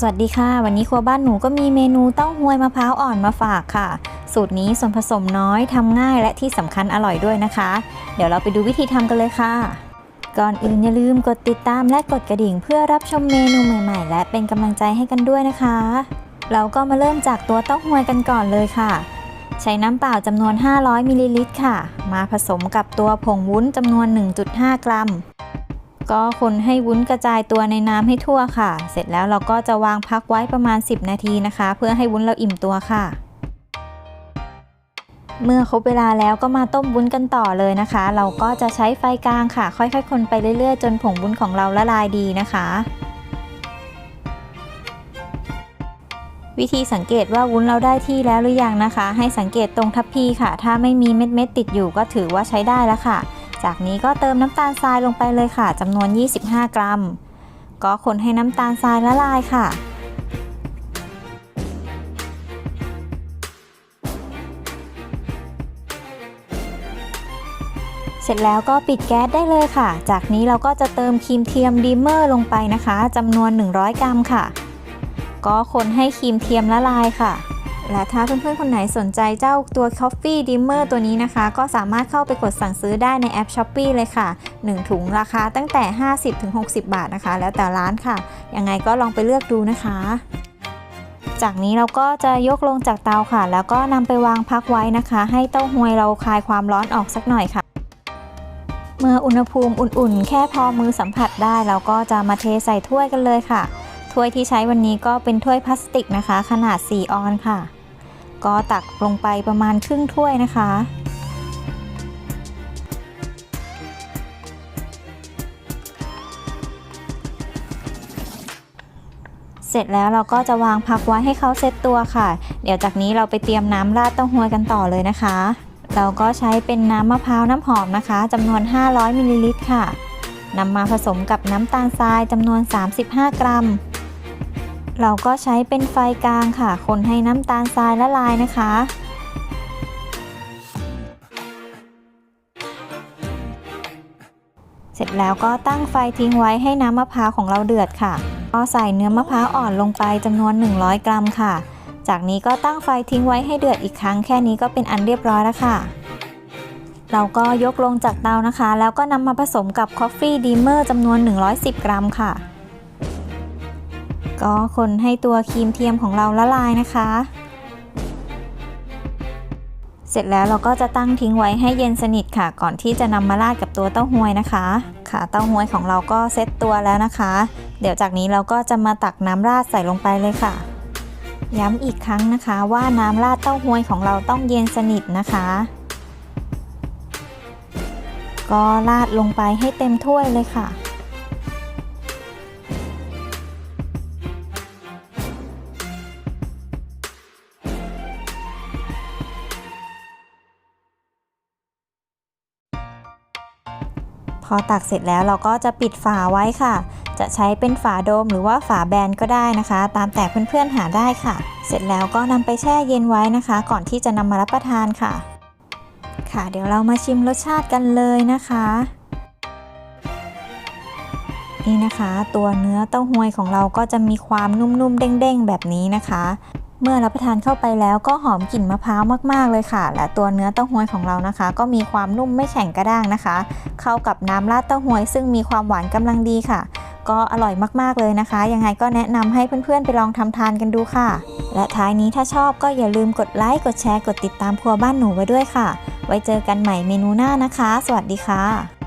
สวัสดีค่ะ วันนี้ครัวบ้านหนูก็มีเมนูเต้าหวยมะพร้าวอ่อนมาฝากค่ะ สูตรนี้ส่วนผสมน้อยทำง่ายและที่สำคัญอร่อยด้วยนะคะ เดี๋ยวเราไปดูวิธีทำกันเลยค่ะ ก่อนอื่นอย่าลืมกดติดตามและกดกระดิ่ง เพื่อรับชมเมนูใหม่ๆ และเป็นกำลังใจให้กันด้วยนะคะ เราก็มาเริ่มจากตัวเต้าหวยกันก่อนเลยค่ะ ใช้น้ำเปล่าจำนวน 500มิลลิลิตรค่ะ มาผสมกับตัวผงวุ้นจำนวน 1.5 กรัม ก็คนให้วุ้นกระจายตัวในน้ำให้ทั่วค่ะ เสร็จแล้วเราก็จะวางพักไว้ประมาณ 10 นาทีนะคะ เพื่อให้วุ้นเราอิ่มตัวค่ะ เมื่อครบเวลาแล้วก็มาต้มวุ้นกันต่อเลยนะคะ เราก็จะใช้ไฟกลางค่ะ ค่อยๆ คนไปเรื่อยๆ จนผงวุ้นของเราละลายดีนะคะวิธีสังเกตว่าวุ้นเราได้ที่แล้วหรือยังนะคะ ให้สังเกตตรงทัพพีค่ะ ถ้าไม่มีเม็ดๆติดอยู่ก็ถือว่าใช้ได้แล้วค่ะ จากนี้ก็เติมน้ำตาลทรายลงไปเลยค่ะจำนวน 25 กรัม ก็คนให้น้ำตาลทรายละลายค่ะ เสร็จแล้วก็ปิดแก๊สได้เลยค่ะ จากนี้เราก็จะเติมครีมเทียมดีเมอร์ลงไปนะคะจำนวน 100 กรัมค่ะ ก็คนให้ครีมเทียมละลายค่ะ และถ้าเพื่อนๆ คนไหนสนใจเจ้าตัว Coffee Dimmer ตัวนี้นะคะ ก็สามารถเข้าไปกดสั่งซื้อได้ในแอป s h อ p e e เลยค่ะ 1 ถุงราคาตั้งแต่ 50-60 บาทนะคะ แล้วแต่ร้านค่ะ ยังไงก็ลองไปเลือกดูนะคะ จากนี้เราก็จะยกลงจากเตาค่ะ แล้วก็นำไปวางพักไว้นะคะ ให้เต้าหวยเราคลายความร้อนออกสักหน่อยค่ะ เมื่ออุณหภูมิอุ่นๆ แค่พอมือสัมผัสได้ เราก็จะมาเทใส่ถ้วยกันเลยค่ะ ถ้วยที่ใช้วันนี้ก็เป็นถ้วยพลาสติกนะคะ ขนาด 4 ออนค่ะ ก็ตักลงไปประมาณครึ่งถ้วยนะคะ เสร็จแล้วเราก็จะวางพักไว้ให้เขาเซตตัวค่ะ เดี๋ยวจากนี้เราไปเตรียมน้ำราดเต้าหวยกันต่อเลยนะคะ เราก็ใช้เป็นน้ำมะพร้าวน้ำหอมนะคะจำนวน 500มิลลิลิตรค่ะนำมาผสมกับน้ำตาลทรายจำนวน 35 กรัม เราก็ใช้เป็นไฟกลางค่ะ คนให้น้ำตาลทรายละลายนะคะ เสร็จแล้วก็ตั้งไฟทิ้งไว้ให้น้ำมะพร้าวของเราเดือดค่ะ ก็ใส่เนื้อมะพร้าวอ่อนลงไปจำนวน 100 กรัมค่ะ จากนี้ก็ตั้งไฟทิ้งไว้ให้เดือดอีกครั้งแค่นี้ก็เป็นอันเรียบร้อยแล้วค่ะ เราก็ยกลงจากเตานะคะ แล้วก็นำมาผสมกับ Coffee Dimmer จำนวน 110 กรัมค่ะ ก็คนให้ตัวครีมเทียมของเราละลายนะคะ เสร็จแล้วเราก็จะตั้งทิ้งไว้ให้เย็นสนิทค่ะ ก่อนที่จะนำมาราดกับตัวเต้าหวยนะคะ ค่ะเต้าหวยของเราก็เซตตัวแล้วนะคะ เดี๋ยวจากนี้เราก็จะมาตักน้ำราดใส่ลงไปเลยค่ะ ย้ำอีกครั้งนะคะว่าน้ำราดเต้าหวยของเราต้องเย็นสนิทนะคะก็ราดลงไปให้เต็มถ้วยเลยค่ะ พอตักเสร็จแล้วเราก็จะปิดฝาไว้ค่ะ จะใช้เป็นฝาโดมหรือว่าฝาแบนก็ได้นะคะ ตามแต่เพื่อนๆหาได้ค่ะ เสร็จแล้วก็นำไปแช่เย็นไว้นะคะ ก่อนที่จะนำมารับประทานค่ะ ค่ะ เดี๋ยวเรามาชิมรสชาติกันเลยนะคะนี่นะคะ ตัวเนื้อเต้าหวยของเราก็จะมีความนุ่มๆเด้งๆแบบนี้นะคะ เมื่อรับประทานเข้าไปแล้วก็หอมกลิ่นมะพร้าวมากๆเลยค่ะ และตัวเนื้อเต้าหวยของเรานะคะ ก็มีความนุ่มไม่แข็งกระด้างนะคะ เข้ากับน้ำราดเต้าหวย ซึ่งมีความหวานกำลังดีค่ะ ก็อร่อยมากๆเลยนะคะ ยังไงก็แนะนำให้เพื่อนๆไปลองทำทานกันดูค่ะ และท้ายนี้ถ้าชอบก็อย่าลืมกดไลค์กดแชร์กดติดตามครัวบ้านหนูไว้ด้วยค่ะ ไว้เจอกันใหม่เมนูหน้านะคะ สวัสดีค่ะ